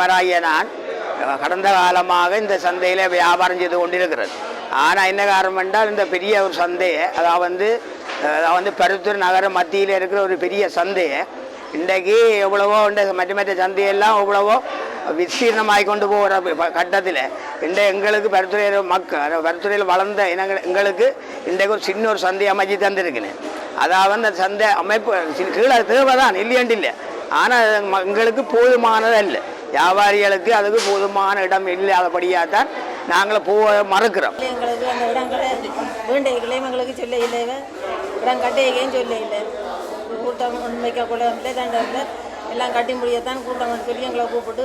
பராகிய நான் கடந்த காலமாக இந்த சந்தையில் வியாபாரம் செய்து கொண்டிருக்கிறது. ஆனால் என்ன காரணம் என்றால் இந்த பெரிய ஒரு சந்தையை அதாவது வந்து அதாவது வந்து பருத்தூர் நகர மத்தியில் இருக்கிற ஒரு பெரிய சந்தையை இன்றைக்கு எவ்வளவோ இந்த மற்ற மற்ற சந்தையெல்லாம் எவ்வளவோ விஸ்தீர்ணமாகி கொண்டு போகிற கட்டத்தில் இந்த எங்களுக்கு பருத்துறையில் மக்கள் பருத்துறையில் வளர்ந்த இனங்கள் எங்களுக்கு இன்றைக்கு ஒரு சின்ன ஒரு சந்தை அமைச்சு தந்திருக்குன்னு அதாவது அந்த சந்தை அமைப்பு கீழே தேவை தான் இல்லையாண்டு இல்லை. ஆனால் எங்களுக்கு போதுமானதல்ல. வியாபாரிகளுக்கு அதுக்கு போதுமான இடம் இல்லாதபடியாக தான் நாங்கள் போக மறுக்கிறோம். எங்களுக்கு அந்த இடங்களை வேண்டைகளையும் எங்களுக்கு சொல்ல இல்லை இடம் கட்டையையும் சொல்ல இல்லை கூட்டம் உண்மைக்க கூட தண்டத்தில் எல்லாம் கட்டி முடியத்தான் கூட்டம் சொல்லி எங்களை கூப்பிட்டு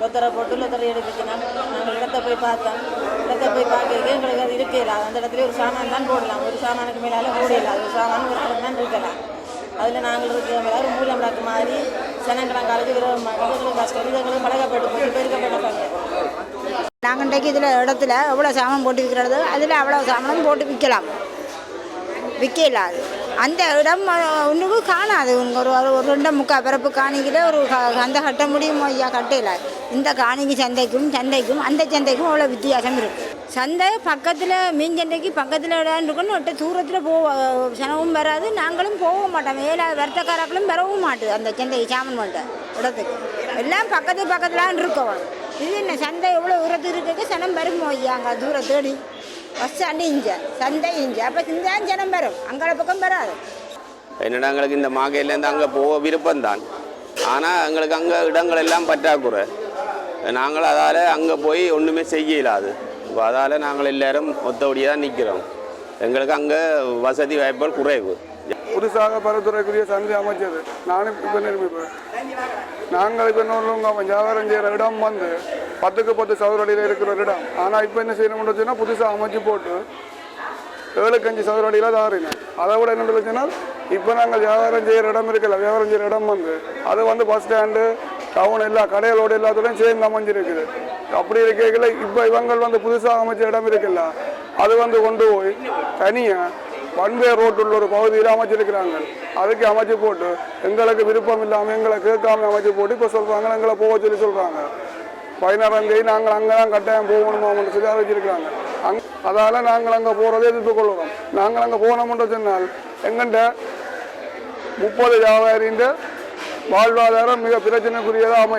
லொத்தரை போட்டு லொத்தரை எடுப்பிக்கணும் நாங்கள் இடத்த போய் பார்த்தோம். இடத்த போய் பார்க்க எங்களுக்கு அது இருக்கையில. அந்த இடத்துல ஒரு சாமான் தான் போடலாம். ஒரு சாமானுக்கு மேலால போடல ஒரு சாமான் ஒரு இடத்துல தான் இருக்கலாம் அதில் நாங்கள் இருக்கிற மேலே ஒரு மூலம் மாதிரி சனங்கிழங்காலுக்கு விரோதமாக கஷ்டம் இது பழகப்பட்டு பெருக்கப்பட்ட நாங்கள் இன்றைக்கு இதில் இடத்துல எவ்வளோ சாமான் போட்டு விற்கிறது அதில் அவ்வளோ சாமானும் போட்டு விற்கலாம். விற்கல அது அந்த இடம் ஒன்றுக்கு காணாது. ஒரு ஒரு ரெண்டை முக்கால் பிறப்பு காணிக்கில் ஒரு க- அந்த கட்ட முடியுமோ ஐயா கட்டையில் இந்த காணிக்கு சந்தைக்கும் சந்தைக்கும் அந்த சந்தைக்கும் அவ்வளோ வித்தியாசம் இருக்குது சந்தை பக்கத்தில் மீன் சந்தைக்கு பக்கத்தில் இடம் இருக்குன்னு ஒட்ட தூரத்தில் போக சனவும் வராது. நாங்களும் போக மாட்டோம். ஏழா வருத்தக்காரர்களும் வரவும் மாட்டுது அந்த சந்தைக்கு சாமன் மாட்ட இடத்துக்கு. எல்லாம் பக்கத்து பக்கத்துலான் இருக்கோம். இது என்ன சந்தை எவ்வளோ தூரத்து இருக்குது சனம் வருமோ ஐயா அங்கே தூரம் தேடி பஸ் ஸ்டாண்டு இஞ்ச சந்தை இஞ்ச. அப்போ இந்த ஜனம் வரும். அங்கே பக்கம் வராது. என்னடா எங்களுக்கு இந்த மாகையிலேருந்து அங்கே போக விருப்பம்தான். ஆனால் எங்களுக்கு அங்கே இடங்கள் எல்லாம் பற்றாக்குறை. நாங்கள் அதால் அங்கே போய் ஒன்றுமே செய்ய இயலாது இப்போ அதால் நாங்கள் எல்லாரும் ஒத்தபடியாக தான் நிற்கிறோம் எங்களுக்கு அங்கே வசதி வாய்ப்புகள் குறைவு. புதுசாக பரத்துறைக்குரிய சந்தை அமைச்சது நானும் இப்போ நாங்கள் இப்போ என்ன வியாபாரம் செய்கிற இடம் வந்து பத்துக்கு பத்து சதுரடியில் இருக்கிற ஒரு இடம். ஆனால் இப்போ என்ன செய்யணும்னு வச்சுன்னா புதுசாக அமைச்சு போட்டு ஏழுக்கு அஞ்சு சதுரடியில் தாரிங்க அதை விட என்ன வச்சுன்னா இப்போ நாங்கள் வியாபாரம் செய்கிற இடம் இருக்கல வியாபாரம் செய்கிற இடம் வந்து அது வந்து பஸ் ஸ்டாண்டு டவுன் எல்லா கடைகளோட எல்லாத்துலையும் சேர்ந்து அமைஞ்சிருக்குது. அப்படி இருக்கையில் இப்போ இவங்கள் வந்து புதுசாக அமைச்ச இடம் இருக்குல்ல அது வந்து கொண்டு போய் தனியாக ஒன்வே ரோட் உள்ள ஒரு பகுதியில் அமைச்சிருக்கிறாங்க. அதுக்கு அமைச்சு போட்டு எங்களுக்கு விருப்பம் இல்லாமல் எங்களை கேட்காம அமைச்சு போட்டு இப்போ சொல்கிறாங்க எங்களை போக சொல்லி சொல்கிறாங்க பதினாறாம் தேதி நாங்கள் அங்கே தான் கட்டாயம் போகணுமான்னு சொல்லி அறிவிச்சிருக்கிறாங்க. அங் அதால் நாங்கள் அங்கே போகிறதே எதிர்ப்பு கொள்கிறோம் நாங்கள் அங்கே போனோம்ன்ற சொன்னால் எங்கள்கிட்ட முப்பது வியாபாரின்ற வாழ்வாதாரம் மிக பிரச்சனைக்குரியதாக அமை